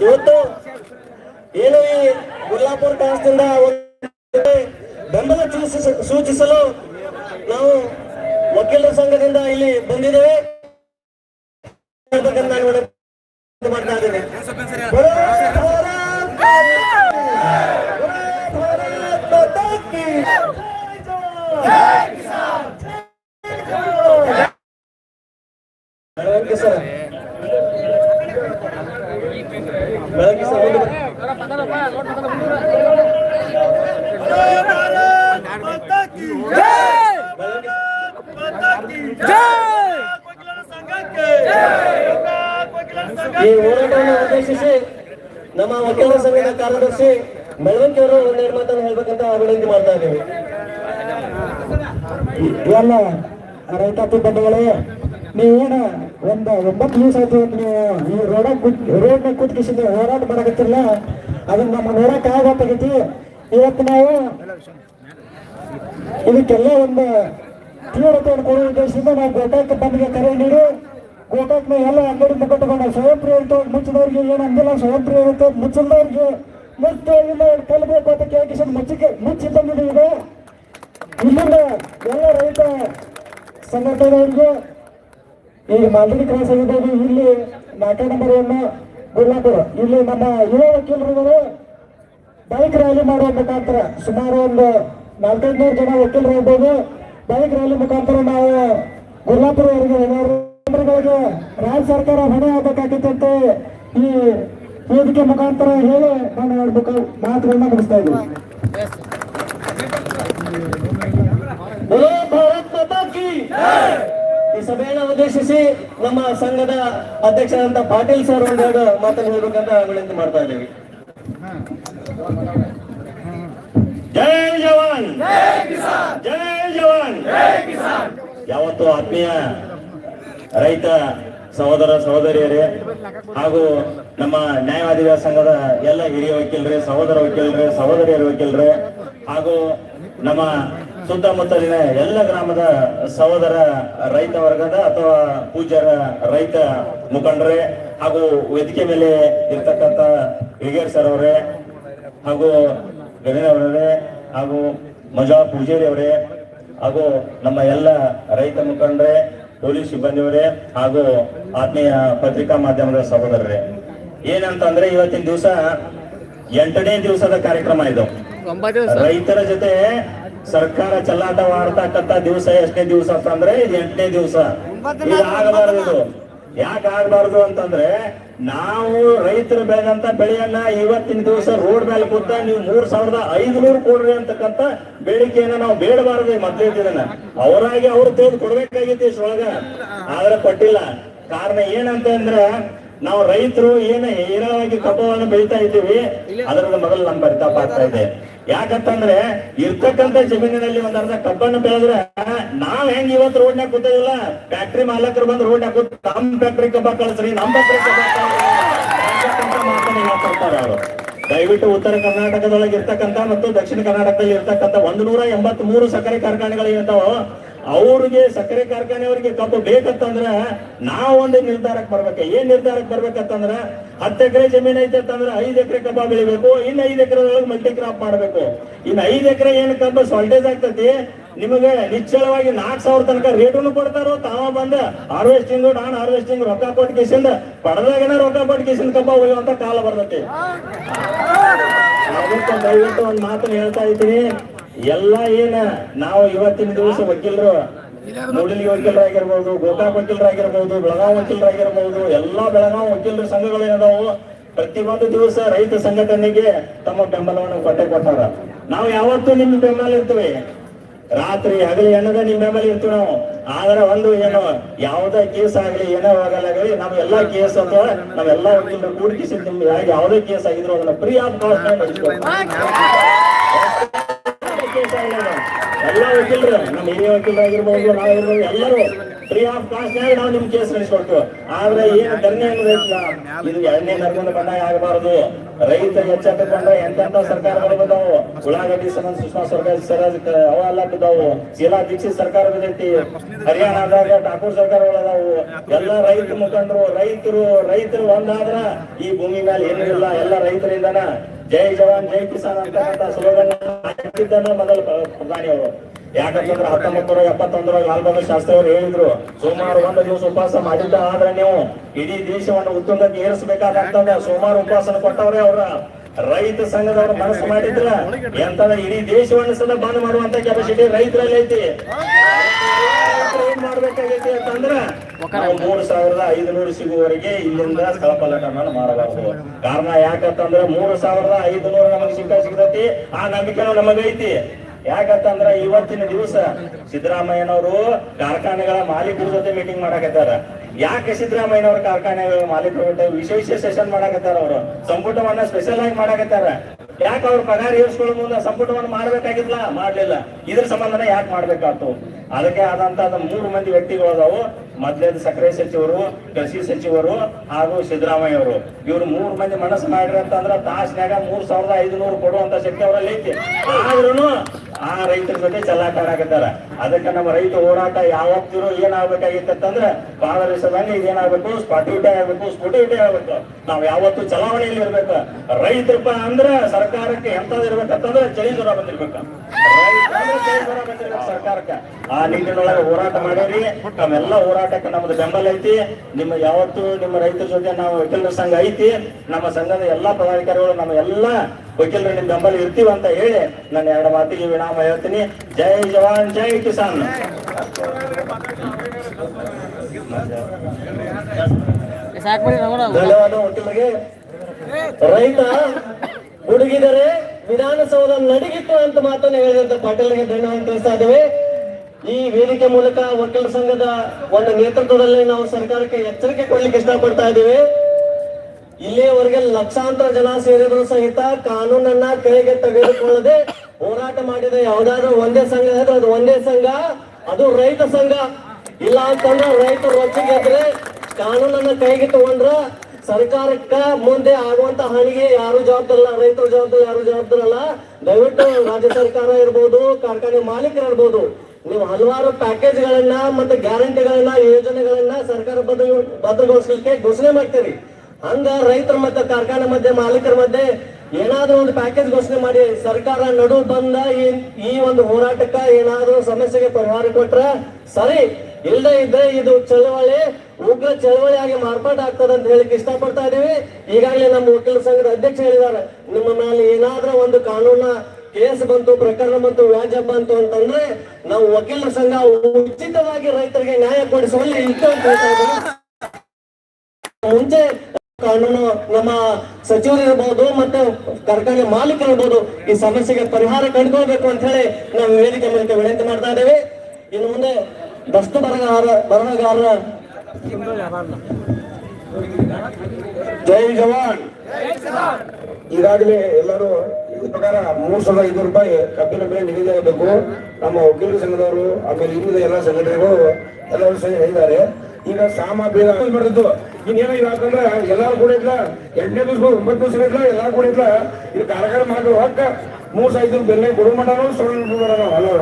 ಇವತ್ತು ಏನು ಈ ಗುರ್ಲಾಪುರ ಟಾಸ್ನಿಂದ ಒಂದು ಬೆಂಬಲ ಸೂಚಿಸ- ಸೂಚಿಸಲು ನಾವು ವಕೀಲರ ಸಂಘದಿಂದ ಇಲ್ಲಿ ಬಂದಿದ್ದೇವೆ. ಈ ಹೋರಾಟವನ್ನು ಉದ್ದೇಶಿಸಿ ನಮ್ಮ ವಕೀಲ ಸಂಘದ ಕಾರ್ಯದರ್ಶಿ ಮೆಳವಂಕಿ ಅವರು ಒಂದೆರಡು ಮಾತನ್ನು ಹೇಳ್ಬೇಕಂತ ವಿನಂತಿ ಮಾಡ್ತಾ ಇದ್ದೀವಿ. ರೈತಾಪಿ ಬಂಧುಗಳೇ ನೀವೇನ ಒಂದು ಒಂಬತ್ತು ದಿವಸ ಆಯ್ತು ನೀವು ಈ ರೋಡ ರೋಡ್ ಕೂತ್ಕಿಸಿದ ಹೋರಾಟ ಮಾಡಕತ್ತಿರಲ್ಲ, ಅದನ್ನ ನಮ್ಮ ನೋಡಕ್ ಆಗತ್ತಾಗೈತಿ ಇವತ್ತು ನಾವು ಇದಕ್ಕೆಲ್ಲ ಒಂದು ತೀವ್ರತೆಯನ್ನು ಕೊಡುವ ಉದ್ದೇಶದಿಂದ ನಾವು ಗೋಟಾಕ ಬಂದ್ಗೆ ಕರೆ ನೀಡಿ ಗೋಕಾಕ್ನ ಎಲ್ಲ ಅಂಗಡಿ ಸ್ವಯಂ ಪ್ರೇರಿತ ಮುಚ್ಚಿದವ್ರಿಗೆ ಏನು ಸ್ವಯಂ ಪ್ರೇರಿತ ಮುಚ್ಚಿದವ್ರಿಗೆ ಮುಚ್ಚ ಇಲ್ಲ ಕಲಿಬೇಕು ಅಂತ ಕೇಳಿಸಿ ಮುಚ್ಚಿಗೆ ಮುಚ್ಚಿದ್ದಂಗಿದೆ ಇದೆ ಇಲ್ಲಿಂದ ಎಲ್ಲ ರೈತ ಸಂಘಟನೆಯವರಿಗೆ ಈ ಮಾದರಿ ಕ್ರಾಸ್ ಆಗಿದ್ದಾರೆ ಇಲ್ಲಿ ನಾಲ್ಕೇ ನಂಬರನ್ನು ಗುರ್ಲಾಪುರ ಇಲ್ಲಿ ನಮ್ಮ ಯುವ ವಕೀಲರು ಬೈಕ್ ರ್ಯಾಲಿ ಮಾಡುವ ಮುಖಾಂತರ ಸುಮಾರು ಒಂದು ನಾಲ್ಕೈದು ನೂರು ಜನ ವಕೀಲರು ಇರ್ಬೋದು ಬೈಕ್ ರ್ಯಾಲಿ ಮುಖಾಂತರ ನಾವು ಗುರ್ಲಾಪುರವರೆಗೆ ಗಳಿಗೆ ರಾಜ್ಯ ಸರ್ಕಾರ ಹೊಣೆ ಆಗಬೇಕಾಗಿತ್ತಂತೆ. ಈ ವೇದಿಕೆ ಮುಖಾಂತರ ಹೇಳಿ ನಾನು ಹೇಳ್ಬೇಕು ಮಾತುಗಳನ್ನ ಮುಗಿಸ್ತಾ ಇದ್ದೀನಿ. ಈ ಸಭೆಯನ್ನು ಉದ್ದೇಶಿಸಿ ನಮ್ಮ ಸಂಘದ ಅಧ್ಯಕ್ಷರಂತ ಪಾಟೀಲ್ ಸರ್ ಒಂದೆರಡು ಮಾತನ್ನು ಹೇಳಬೇಕಂತ ವಿನಂತಿ ಮಾಡ್ತಾ ಇದ್ದೀವಿ. ಜೈ ಜವಾನ್! ಜೈ ಜವಾನ್! ಯಾವತ್ತು ಆತ್ಮೀಯ ರೈತ ಸಹೋದರ ಸಹೋದರಿಯರೇ ಹಾಗೂ ನಮ್ಮ ನ್ಯಾಯವಾದಿಗಳ ಸಂಘದ ಎಲ್ಲ ಹಿರಿಯ ವಕೀಲರೇ, ಸಹೋದರ ವಕೀಲರೇ, ಸಹೋದರಿಯರ ವಕೀಲರೇ ಹಾಗೂ ನಮ್ಮ ಸುತ್ತಮುತ್ತಲಿನ ಎಲ್ಲ ಗ್ರಾಮದ ಸಹೋದರ ರೈತ ವರ್ಗದ ಅಥವಾ ಪೂಜ್ಯರ ರೈತ ಮುಖಂಡರೇ ಹಾಗೂ ವೇದಿಕೆ ಮೇಲೆ ಇರ್ತಕ್ಕಂಥ ಹಿರಿಯರ್ ಸರ್ ಅವರೇ ಹಾಗೂ ಅವರೇ ಹಾಗೂ ಮಜಾ ಪೂಜಾರಿ ಅವರೇ ಹಾಗೂ ನಮ್ಮ ಎಲ್ಲ ರೈತ ಮುಖಂಡರೇ ಪೊಲೀಸ್ ಸಿಬ್ಬಂದಿಯವರೇ ಹಾಗೂ ಆತ್ಮೀಯ ಪತ್ರಿಕಾ ಮಾಧ್ಯಮದ ಸಹೋದರರೇ. ಏನಂತಂದ್ರೆ ಇವತ್ತಿನ ದಿವಸ ಎಂಟನೇ ದಿವಸದ ಕಾರ್ಯಕ್ರಮ ಇದು. ರೈತರ ಜೊತೆ ಸರ್ಕಾರ ಚಲ್ಲಾಟವಾಡ್ತಕ್ಕಂತ ದಿವಸ ಎಷ್ಟನೇ ದಿವಸ ಅಂತಂದ್ರೆ ಇದು ಎಂಟನೇ ದಿವಸ. ಇದು ಆಗಬಾರದು ಯಾಕೆ ಆಗ್ಬಾರ್ದು ಅಂತಂದ್ರೆ ನಾವು ರೈತರು ಬೆಳೆದಂತ ಬೆಳೆಯನ್ನ ಇವತ್ತಿನ ದಿವಸ ರೋಡ್ ಮೇಲೆ ಕೂತ ನೀವು ಮೂರ್ ಸಾವಿರದ ಐದುನೂರು ಕೊಡ್ರಿ ಅಂತಕ್ಕಂತ ಬೇಡಿಕೆಯನ್ನ ನಾವು ಬೇಡಬಾರದು ಇದನ್ನ ಅವರಾಗಿ ಅವ್ರು ತೆಗೆದು ಕೊಡ್ಬೇಕಾಗಿತ್ತು ಇಷ್ಟೊಳಗ ಆದ್ರೆ ಕೊಟ್ಟಿಲ್ಲ ಕಾರಣ ಏನಂತ ಅಂದ್ರೆ ನಾವು ರೈತರು ಏನ ಹೇರಳವಾಗಿ ಕಬ್ಬವನ್ನು ಬೆಳಿತಾ ಇದ್ದೀವಿ ಅದರದ ಮೊದಲು ನಮ್ ಪರಿತಾಪ ಆಗ್ತಾ ಇದೆ. ಯಾಕಂತಂದ್ರೆ ಇರ್ತಕ್ಕಂಥ ಜಮೀನಿನಲ್ಲಿ ಒಂದ್ ಅರ್ಧ ಕಬ್ಬನ್ನು ಬೆಳೆದ್ರೆ ನಾವ್ ಹೆಂಗ್ ಇವತ್ತು ರೋಡ್ನಾಗ ಕೂತಿದಿಲ್ಲ ಫ್ಯಾಕ್ಟ್ರಿ ಮಾಲಕರು ಬಂದು ರೋಡ್ನಾಗ ಕೂತ್ ನಮ್ ಫ್ಯಾಕ್ಟ್ರಿ ಕಬ್ಬ ಕಳಿಸ್ರಿ, ನಮ್ ಫ್ಯಾಕ್ಟ್ರಿ ಕಬ್ಬ ಅವರು. ದಯವಿಟ್ಟು ಉತ್ತರ ಕರ್ನಾಟಕದೊಳಗೆ ಇರ್ತಕ್ಕಂಥ ಮತ್ತು ದಕ್ಷಿಣ ಕರ್ನಾಟಕದಲ್ಲಿ ಇರ್ತಕ್ಕಂಥ ಒಂದು ನೂರ ಎಂಬತ್ ಮೂರು ಸಕ್ಕರೆ ಕಾರ್ಖಾನೆಗಳು ಇರ್ತಾವ ಅವ್ರಿಗೆ ಸಕ್ಕರೆ ಕಾರ್ಖಾನೆಯವರಿಗೆ ಕಬ್ಬು ಬೇಕಂತಂದ್ರ ನಾವೊಂದು ಒಂದು ನಿರ್ಧಾರಕ್ಕೆ ಬರ್ಬೇಕು. ಏನ್ ನಿರ್ಧಾರಕ್ಕೆ ಬರ್ಬೇಕಂತಂದ್ರ ಹತ್ತು ಎಕರೆ ಜಮೀನ್ ಐತೆ ಅಂತಂದ್ರೆ ಐದ್ ಎಕರೆ ಕಬ್ಬ ಬೆಳಿಬೇಕು ಇನ್ನು ಐದ್ ಎಕರೆ ಒಳಗೆ ಮಲ್ಟಿ ಕ್ರಾಪ್ ಮಾಡಬೇಕು. ಇನ್ನು ಐದ್ ಎಕರೆ ಏನ್ ಕಬ್ಬ ಸಾಲ್ಟೇಜ್ ಆಗ್ತತಿ ನಿಮಗೆ ನಿಶ್ಚಲವಾಗಿ ನಾಲ್ಕ್ ಸಾವಿರ ತನಕ ರೇಟನ್ನು ಕೊಡ್ತಾರೋ ತಾವ ಬಂದ ಹಾರ್ವೆಸ್ಟಿಂಗ್ ನಾನ್ ಹಾರ್ವೆಸ್ಟಿಂಗ್ ರೊಕ್ಕ ಕೊಟ್ಟು ಕೇಸಿಂದ ಪಡೆದಾಗನ ರೊಕ್ಕ ಕೊಟ್ಟು ಕೇಸಿಂದ ಕಬ್ಬ ಒಯ್ಯುವಂತ ಕಾಲ ಬರ್ತೈತಿ. ಅದಕ್ಕೆ ದಯವಿಟ್ಟು ಒಂದ್ ಮಾತನ್ನ ಹೇಳ್ತಾ ಇದ್ದೀನಿ. ಎಲ್ಲ ಏನ ನಾವು ಇವತ್ತಿನ ದಿವಸ ವಕೀಲರು ಮೂಡಲಿ ವಕೀಲರಾಗಿರ್ಬೋದು ಗೋಕಾಕ್ ವಕೀಲರಾಗಿರ್ಬೋದು ಬೆಳಗಾವ್ ವಕೀಲರಾಗಿರ್ಬೋದು ಎಲ್ಲಾ ಬೆಳಗಾವ್ ವಕೀಲರ ಸಂಘಗಳು ಏನದಾವು ಒಂದು ದಿವಸ ರೈತ ಸಂಘಟನೆಗೆ ತಮ್ಮ ಬೆಂಬಲವನ್ನು ಕೊಟ್ಟೆ ಕೊಟ್ಟಾರ ನಾವು ಯಾವತ್ತೂ ನಿಮ್ಮ ಬೆಂಬಲ ಇರ್ತೀವಿ. ರಾತ್ರಿ ಹಗಲಿ ಏನದ ನಿಮ್ಮ ಬೆಂಬಲ ಇರ್ತೀವಿ ನಾವು. ಆದ್ರೆ ಒಂದು ಏನು ಯಾವುದೇ ಕೇಸ್ ಆಗಲಿ ಏನೋ ಆಗಲಾಗಲಿ ನಾವ್ ಎಲ್ಲಾ ಕೇಸ್ ಅಥವಾ ನಾವೆಲ್ಲಾ ವಕೀಲರು ಕೂಡಿಸಿ ನಿಮ್ಗೆ ಯಾವುದೇ ಕೇಸ್ ಆಗಿದ್ರು ಅದನ್ನ ಫ್ರೀ ಆಫ್ ಕಾಸ್ಟ್ ಎಲ್ಲ ವಕೀಲರು ನಮ್ಮ ಹಿರಿಯ ವಕೀಲರಾಗಿರ್ಬೋದು ನಾವಿರ್ಬೋದು ಎಲ್ಲರೂ ಫ್ರೀ ಆಫ್ ಕಾಸ್ಟ್ ನಾವು ನಿಮ್ ಕೇಸ್ ನಡೆಸ್ಕೊಟ್ಟು ಆದ್ರೆ ಏನು ಧರಣಿ ಅನ್ನೋದಿಲ್ಲ ಇದು ಎರಡನೇ ನರ್ಮದ ಬಂಡಾಯ ಆಗಬಾರದು. ರೈತ ಎಚ್ಚೆತ್ತ ಬಂದ ಎಂತೆಂತ ಸರ್ಕಾರಗಳು ಬಂದಾವು. ಉಳ್ಳಾಗಡ್ಡಿ ಸಮಾನ ಸುಷ್ಮಾ ಸ್ವರಾಜ್ ಸ್ವರಾಜ್ ಅವೆಲ್ಲ ಬಿದ್ದಾವು. ಶೀಲಾ ದೀಕ್ಷಿತ್ ಸರ್ಕಾರ ಬಿದ್ದೈತಿ. ಹರಿಯಾಣದಾಗ ಠಾಕೂರ್ ಸರ್ಕಾರಗಳು ಅದಾವು. ಎಲ್ಲ ರೈತ ಮುಖಂಡರು, ರೈತರು ರೈತರು ಒಂದಾದ್ರ ಈ ಭೂಮಿ ಮೇಲೆ ಏನೂ ಇಲ್ಲ. ಎಲ್ಲ ರೈತರಿಂದನ ಜೈ ಜವಾನ್, ಜೈ ಕಿಸಾನ್ ಅಂತ ಸ್ಲೋಗನ್ ಹಾಕಿದ್ದನ್ನ ಮೊದಲ ಪ್ರ- ಪ್ರಧಾನಿ ಅವರು. ಯಾಕಂತಂದ್ರೆ ಹತ್ತೊಂಬತ್ತು ನೂರ ಎಪ್ಪತ್ತೊಂದರಾಗ ಲಾಲ್ ಬಹದ್ದೂರ್ ಶಾಸ್ತ್ರಿ ಅವರು ಹೇಳಿದ್ರು, ಸುಮಾರು ಒಂದು ದಿವಸ ಉಪವಾಸ ಮಾಡಿದ್ದ, ಆದ್ರೆ ನೀವು ಇಡೀ ದೇಶವನ್ನು ಉತ್ತುಂಗಕ್ಕೆ ಏರಿಸಬೇಕಾದಂತಂದ್ರೆ ಸುಮಾರು ಉಪವಾಸನ ಕೊಟ್ಟವ್ರೆ ಅವರ. ರೈತ ಸಂಘದವರು ಮನಸ್ಸು ಮಾಡಿದ್ರ ಎಂತಂದ್ರೆ ಇಡೀ ದೇಶವನ್ನು ಸದ ಬಂದ್ ಮಾಡುವಂತ ಕೆಪಾಸಿಟಿ ರೈತರಲ್ಲಿ ಐತಿ. ಏನ್ ಮಾಡ್ಬೇಕಾಗೈತಿ ಅಂತಂದ್ರ ಮೂರು ಸಾವಿರದ ಐದುನೂರು ಸಿಗುವವರೆಗೆ ಇಲ್ಲಿಂದ ಸ್ಥಳ ಪಲ್ಲಟವನ್ನು ಮಾಡಬಾರದು. ಕಾರಣ ಯಾಕಂತಂದ್ರೆ ಮೂರು ಸಾವಿರದ ಐದುನೂರು ನಮಗೆ ಸಿಕ್ಕ ಸಿಗತೈತಿ. ಆ ನಂಬಿಕೆ ನಮಗೈತಿ. ಯಾಕಂತಂದ್ರ ಇವತ್ತಿನ ದಿವಸ ಸಿದ್ದರಾಮಯ್ಯನವರು ಕಾರ್ಖಾನೆಗಳ ಮಾಲೀಕರ ಜೊತೆ ಮೀಟಿಂಗ್ ಮಾಡಕತ್ತಾರ ಯಾಕೆ ಸಿದ್ದರಾಮಯ್ಯನವ್ರ ಕಾರ್ಖಾನೆಗಳ ಮಾಲೀಕರ ಜೊತೆ ವಿಶೇಷ ಸೆಷನ್ ಮಾಡಕತ್ತಾರ ಅವರು? ಸಂಪುಟವನ್ನ ಸ್ಪೆಷಲ್ ಆಗಿ ಮಾಡಕತ್ತಾರ ಯಾಕೆ ಅವ್ರ ಪಗಾರ ಏರ್ಸ್ಕೊಳ್ಳೋ ಮುಂದೆ ಸಂಪುಟವನ್ನು ಮಾಡ್ಬೇಕಾಗಿಲ್ಲ ಮಾಡ್ಲಿಲ್ಲ. ಇದ್ರ ಸಂಬಂಧನ ಯಾಕೆ ಮಾಡ್ಬೇಕಾಯ್ತು ಅದಕ್ಕೆ ಆದಂತ ಮೂರು ಮಂದಿ ವ್ಯಕ್ತಿಗಳು ಅದಾವು. ಮೊದ್ಲೇದು ಸಕ್ಕರೆ ಸಚಿವರು, ಕೃಷಿ ಸಚಿವರು ಹಾಗೂ ಸಿದ್ದರಾಮಯ್ಯ ಅವರು ಇವ್ರು ಮೂರು ಮಂದಿ ಮನಸ್ಸು ಮಾಡ್ರಿ ಅಂತಂದ್ರ ತಾಸಿನಾಗ ಮೂರ್ ಸಾವಿರದ ಐದುನೂರು ಕೊಡುವಂತ ಶಕ್ತಿ ಅವರಲ್ಲಿ ಐತಿ. ಆದ್ರೂ ಆ ರೈತರ ಜೊತೆ ಚಲಾಕಾರ ಆಡಕತ್ತಾರ ಅದಕ್ಕೆ ನಮ್ಮ ರೈತ ಹೋರಾಟ ಯಾವತ್ತಿರೋ ಏನಾಗಬೇಕಾಗಿತ್ತಂದ್ರ ಪಾದರಸದಂಗೆ ಇದೇನಾಗ್ಬೇಕು? ಸ್ಪಾಟಿವಿಟಿ ಆಗ್ಬೇಕು ಸ್ಫುಟಿವಿಟಿ ಆಗ್ಬೇಕು. ನಾವ್ ಯಾವತ್ತು ಚಲಾವಣೆಯಲ್ಲಿ ಇರ್ಬೇಕು. ರೈತರಪ್ಪ ಅಂದ್ರ ಸರ್ಕಾರಕ್ಕೆ ಎಂತದ್ ಇರ್ಬೇಕಂತಂದ್ರ ಚಳಿ ಜ್ವರ ಬಂದಿರ್ಬೇಕು. ಸರ್ಕಾರಕ್ಕೆ ಆ ನಿಟ್ಟಿನೊಳಗೆ ಹೋರಾಟ ಮಾಡೇರಿ ನಮ್ಮೆಲ್ಲ ಹೋರಾಟಕ್ಕೆ ನಮ್ದು ಬೆಂಬಲ ಐತಿ ನಿಮ್ಮ ಯಾವತ್ತು ನಿಮ್ಮ ರೈತರ ಜೊತೆ ನಾವು ವಕೀಲರ ಸಂಘ ಐತಿ ನಮ್ಮ ಸಂಘದ ಎಲ್ಲಾ ಪದಾಧಿಕಾರಿಗಳು ನಮ್ಮ ಎಲ್ಲ ವಕೀಲರು ನಿಮ್ ಬೆಂಬಲ ಇರ್ತೀವಿ ಅಂತ ಹೇಳಿ ನಾನು ಎರಡು ಮಾತಿಗೆ ವಿರಾಮ ಹೇಳ್ತೀನಿ ಜೈ ಜವಾನ್ ಜೈ ಕಿಸಾನ್ ಧನ್ಯವಾದ, ವಕೀಲರಿಗೆ. ರೈತ ಹುಡುಗಿದರೆ ವಿಧಾನಸೌಧ ನಡಿಗಿತ್ತು ಅಂತ ಮಾತನ್ನು ಹೇಳಿದಂತ ಪಾಟೀಲ್ಗೆ ಧನ್ಯವಾದ ತಿಳಿಸ್ತಾ ಇದ್ದೇವೆ. ಈ ವೇದಿಕೆ ಮೂಲಕ ವಕೀಲರ ಸಂಘದ ಒಂದು ನೇತೃತ್ವದಲ್ಲಿ ನಾವು ಸರ್ಕಾರಕ್ಕೆ ಎಚ್ಚರಿಕೆ ಕೊಡ್ಲಿಕ್ಕೆ ಇಷ್ಟಪಡ್ತಾ ಇದ್ದೇವೆ. ಇಲ್ಲಿಯವರೆಗೆ ಲಕ್ಷಾಂತರ ಜನ ಸೇರಿದ್ರು ಸಹಿತ ಕಾನೂನನ್ನ ಕೈಗೆ ತೆಗೆದುಕೊಳ್ಳದೆ ಹೋರಾಟ ಮಾಡಿದ ಯಾವ್ದಾದ್ರು ಒಂದೇ ಸಂಘ ಅದು ಒಂದೇ ಸಂಘ, ಅದು ರೈತ ಸಂಘ. ಇಲ್ಲ ಅಂತಂದ್ರೆ ರೈತರು ರೊಚ್ಚಿಗೆದ್ರೆ ಕಾನೂನನ್ನ ಕೈಗೆ ತಗೊಂಡ್ರ ಸರ್ಕಾರಕ್ಕ ಮುಂದೆ ಆಗುವಂತ ಹಾನಿಗೆ ಯಾರು ಜವಾಬ್ದಾರಲ್ಲ? ರೈತರು ಜವಾಬ್ದಾರಿ, ಯಾರು ಜವಾಬ್ದಾರಲ್ಲ? ದಯವಿಟ್ಟು ರಾಜ್ಯ ಸರ್ಕಾರ ಇರ್ಬೋದು, ಕಾರ್ಖಾನೆ ಮಾಲೀಕರು ಇರ್ಬೋದು ನೀವು ಹಲವಾರು ಪ್ಯಾಕೇಜ್ ಗಳನ್ನ ಮತ್ತೆ ಗ್ಯಾರಂಟಿಗಳನ್ನ, ಯೋಜನೆಗಳನ್ನ ಸರ್ಕಾರ ಬದ್ಧ ಭದ್ರಗೊಳಿಸ್ಲಿಕ್ಕೆ ಘೋಷಣೆ ಮಾಡ್ತೀರಿ. ಹಂಗ ರೈತರ ಮತ್ತೆ ಕಾರ್ಖಾನೆ ಮಧ್ಯೆ, ಮಾಲೀಕರ ಮಧ್ಯೆ ಏನಾದ್ರೂ ಒಂದು ಪ್ಯಾಕೇಜ್ ಘೋಷಣೆ ಮಾಡಿ, ಸರ್ಕಾರ ನಡು ಬಂದ ಈ- ಈ ಒಂದು ಹೋರಾಟಕ್ಕ ಏನಾದ್ರೂ ಸಮಸ್ಯೆಗೆ ಪರಿಹಾರ ಕೊಟ್ರ ಸರಿ. ಇಲ್ಲದೆ ಇದ್ರೆ ಇದು ಚಳವಳಿ, ಉಗ್ರ ಚಳವಳಿಯಾಗಿ ಮಾರ್ಪಾಟ ಆಗ್ತದೆ ಅಂತ ಹೇಳಿಕ್ ಇಷ್ಟಪಡ್ತಾ ಇದೀವಿ. ಈಗಾಗಲೇ ನಮ್ಮ ವಕೀಲ ಸಂಘದ ಅಧ್ಯಕ್ಷ ಹೇಳಿದ್ದಾರೆ, ನಿಮ್ಮ ಮೇಲೆ ಏನಾದ್ರ ಒಂದು ಕಾನೂನ ಕೇಸ್ ಬಂತು, ಪ್ರಕರಣ ಬಂತು ವ್ಯಾಜ್ಯ ಬಂತು ಅಂತಂದ್ರೆ ನಾವು ವಕೀಲರ ಸಂಘ ಉಚಿತವಾಗಿ ರೈತರಿಗೆ ನ್ಯಾಯ ಕೊಡಿಸುವಲ್ಲಿ ಇತ್ತು ಅಂತ ಮುಂಚೆ ಕಾನೂನು ನಮ್ಮ ಸಚಿವರು ಇರ್ಬೋದು ಮತ್ತೆ ಕಾರ್ಖಾನೆ ಮಾಲೀಕರು ಇರ್ಬೋದು ಈ ಸಮಸ್ಯೆಗೆ ಪರಿಹಾರ ಕಂಡುಕೊಳ್ಬೇಕು ಅಂತ ಹೇಳಿ ನಾವು ವೇದಿಕೆ ಮೂಲಕ ವಿನಂತಿ ಮಾಡ್ತಾ ಇದ್ದೇವೆ ಇನ್ನು ಮುಂದೆ ದಸ್ತು ಬರಗಾರ ಬರಹಗಾರರ ಜೈ ಜವಾನ್. ಈಗಾಗಲೇ ಎಲ್ಲರೂ ಪ್ರಕಾರ ಮೂರ್ ಸಾವಿರದ ಐನೂರು ರೂಪಾಯಿ ಕಬ್ಬಿನ ಬೆಲೆ ನಿಗದಿ ಆಗಬೇಕು. ನಮ್ಮ ವಕೀಲರ ಸಂಘದವರು, ಆಮೇಲೆ ಇನ್ನುಳಿದ ಎಲ್ಲ ಸಂಘಟನೆಗಳು ಎಲ್ಲರೂ ಸಹ ಹೇಳಿದ್ದಾರೆ. ಈಗ ಸಾಮ ಬೇಗ ಬರೆದಿದ್ದು ಇನ್ನೇನೋ ಇಲ್ಲ ಯಾಕಂದ್ರೆ ಎಲ್ಲಾರು ಕೂಡ ಇದ್ಲ, ಎಂಟನೇ ದಿವಸ ಒಂಬತ್ತು ದಿವಸ ಇದ್ಲ, ಎಲ್ಲರೂ ಕೂಡ ಇದ್ಲ. ಇದು ಕಾರ್ಯಕ್ರಮ ಮಾಡೋ ಹಕ್ಕ. ಮೂರ್ ಸಾವಿರ ಬೆಲೆ ಕೊಡು ಮಾಡೋಣ ಸುಳ್ಳು ಮಾಡೋಣ ಹಲವು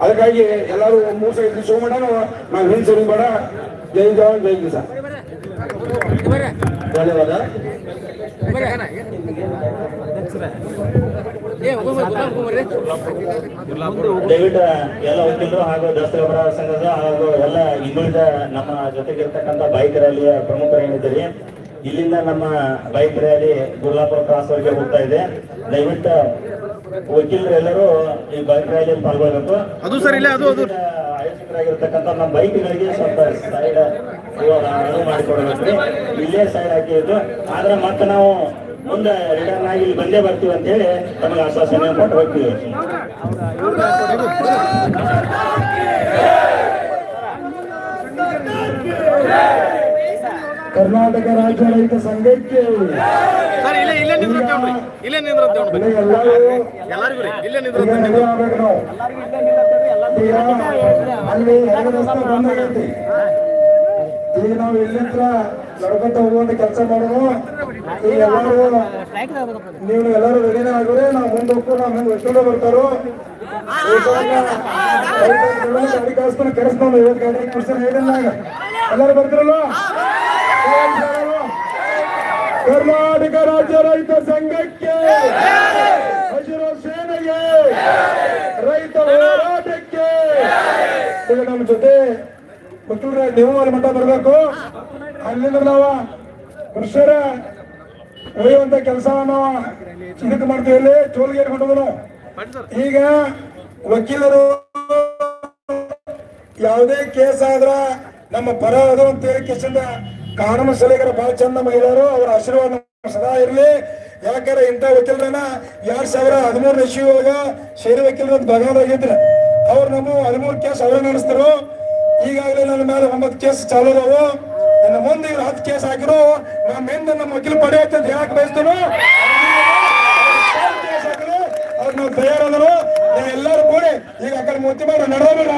ಅದಕ್ಕಾಗಿ ಎಲ್ಲರೂ ಮೂರು ಐದು ಶೋ ಮಟನು ನಾವು ಹಿಂಸೆ ಬೇಡ. ಜೈ ಜವಾನ್, ಜೈ ಕಿಸಾನ್. ಧನ್ಯವಾದ. ದಯವಿಟ್ಟು ಎಲ್ಲ ವಕೀಲರು ಹಾಗೂ ದಸ್ತಗಬರ ಸಂಘದ ಹಾಗೂ ಎಲ್ಲ ಇನ್ನುಳಿದ ನಮ್ಮ ಜೊತೆಗಿರ್ತಕ್ಕಂಥ ಬೈಕ್ ರ್ಯಾಲಿಯ ಪ್ರಮುಖರು ಏನಿದ್ದೀರಿ ಇಲ್ಲಿಂದ ನಮ್ಮ ಬೈಕ್ ರ್ಯಾಲಿ ಗುರ್ಲಾಪುರ ಕ್ರಾಸ್ ಹೋಗ್ತಾ ಇದೆ. ದಯವಿಟ್ಟು ವಕೀಲರು ಎಲ್ಲರೂ ಈ ಬೈಕ್ ರ್ಯಾಲಿಯಲ್ಲಿ ಪಾಲ್ಗೊಳ್ಬೇಕು ಅದು ಸರ್ ಇಲ್ಲ ಅದು ಆಯೋಜಕರಾಗಿರ್ತಕ್ಕಂಥ ನಮ್ಮ ಬೈಕ್ಗಳಿಗೆ ಸ್ವಲ್ಪ ಸೈಡ್ ಅನುವು ಮಾಡಿಕೊಡ್ಬೇಕು ಇಲ್ಲೇ ಸೈಡ್ ಹಾಕಿದ್ದು ಆದ್ರೆ ಮತ್ತೆ ನಾವು ಮುಂದೆ ರಿಟರ್ನ್ ಆಗಿ ಇಲ್ಲಿ ಬಂದೇ ಬರ್ತೀವಿ ಅಂತ ಹೇಳಿ ನಮಗೆ ಆಶ್ವಾಸನೆ ಕೊಟ್ಟು ಹೋಗ್ತೀವಿ. ಕರ್ನಾಟಕ ರಾಜ್ಯ ರೈತ ಸಂಘಕ್ಕೆ ಅಲ್ಲಿ ಎರಡು ರಸ್ತೆ ಬಂದ್ ಆಗೈತಿ ಈಗ ನಾವು ಇಲ್ಲಿಂದ ನಡ್ಕೊಂತ ಹೋಗುವಂತ ಕೆಲಸ ಮಾಡೋದು ಈಗ ಎಲ್ಲರೂ ನೀವು ಎಲ್ಲರೂ ರೆಡಿನ ಆಗಿದ್ರೆ ನಾವು ಮುಂದೆ ಹೋಗ್ಕೊಂಡು ನಾವು ಮುಂದೆ ಎಷ್ಟೊಂದು ಬರ್ತಾರೋ ಅದಕ್ಕೋಸ್ಕರ ಕರೆಸ್ಕೊಂಡು ಇವತ್ತು ಹೇಳಿಲ್ಲ ಎಲ್ಲರೂ ಬರ್ತಿರಲ್ಲ ಕರ್ನಾಟಕ ರಾಜ್ಯ ರೈತ ಸಂಘಕ್ಕೆ, ಹಸಿರು ಸೇನೆಗೆ, ರೈತ ಹೋರಾಟಕ್ಕೆ. ಈಗ ನಮ್ಮ ಜೊತೆ ಮಕ್ಕಳ ನೀವು ಮಠ ಬರಬೇಕು. ಅಲ್ಲಿಂದ ನಾವು ಪುರುಷರ ಒಯ್ಯುವಂತ ಕೆಲಸ ನಾವು ಚಿಂತ ಮಾಡ್ತೀವಿ. ಇಲ್ಲಿ ನಾವು ಈಗ ವಕೀಲರು ಯಾವುದೇ ಕೇಸ್ ಆದ್ರ ನಮ್ಮ ಪರ ಅದು ಅಂತ ಹೇಳಿ ಕಾನೂನು ಸಲಹೆಗಾರ ಬಹಳ ಚಂದ ಮಹಿಳೆಯರು ಅವರ ಆಶೀರ್ವಾದ ಸದಾ ಇರಲಿ. ಯಾಕಂದ್ರೆ ಇಂಥ ವಕೀಲರನ್ನ ಎರಡ್ ಸಾವಿರ ಹದಿಮೂರು ಇಶ್ಯೂ ಒಳಗ ಸೇರಿ ವಕೀಲರು ಬೆಳಗಾವಿಯಾಗಿದ್ರ ಅವ್ರು ನಮ್ಮ ಹದಿಮೂರು ಕೇಸ್ ಅವರೇ ನಡೆಸ್ತಾರೋ ಈಗಾಗಲೇ ನನ್ನ ಮೇಲೆ ಒಂಬತ್ತು ಕೇಸ್ ಚಾಲು ಅದಾವು. ನನ್ನ ಮುಂದೆ ಇವ್ರು ಹತ್ತು ಕೇಸ್ ಹಾಕಿರು ನಮ್ಮ ಹಿಂದೆ ನಮ್ಮ ವಕೀಲ ಪಡೆ ಅಂತ ಹೇಳಕ್ ಬಯಸ್ತಾನು? ಅವ್ರು ನಾವು ತಯಾರಾದರು ನೀವು ಎಲ್ಲರೂ ಕೂಡಿ ಈಗ ಆ ಕಡೆ ಮೂರ್ತಿ ಮಾಡಿ ನಡೆದೋಗ್ಬೇಡ